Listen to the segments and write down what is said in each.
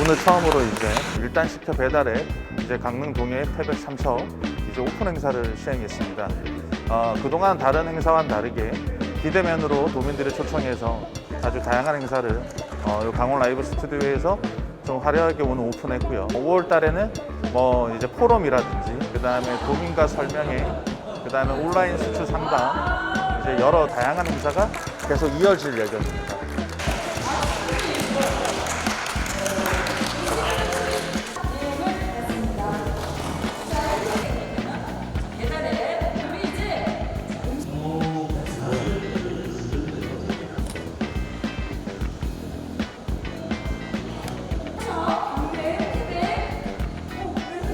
오늘 처음으로 이제 일단 시켜 배달에 이제 강릉 동해 태백 삼척 이제 오픈 행사를 시행했습니다. 어, 그동안 다른 행사와는 다르게 비대면으로 도민들을 초청해서 아주 다양한 행사를 어, 요 강원 라이브 스튜디오에서 좀 화려하게 오늘 오픈했고요. 뭐 5월 달에는 뭐 이제 포럼이라든지 그 다음에 도민과 설명회 그 다음에 온라인 수출 상담 이제 여러 다양한 행사가 계속 이어질 예정입니다.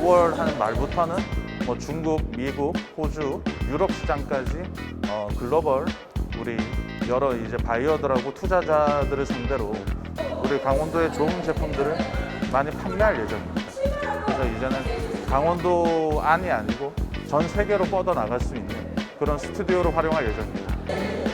오월한 말부터는 뭐 중국, 미국, 호주, 유럽 시장까지 어, 글로벌 우리 여러 이제 바이어들하고 투자자들을 상대로 우리 강원도의 좋은 제품들을 많이 판매할 예정입니다. 그래서 이제는 강원도 안이 아니고 전 세계로 뻗어 나갈 수 있는 그런 스튜디오로 활용할 예정입니다.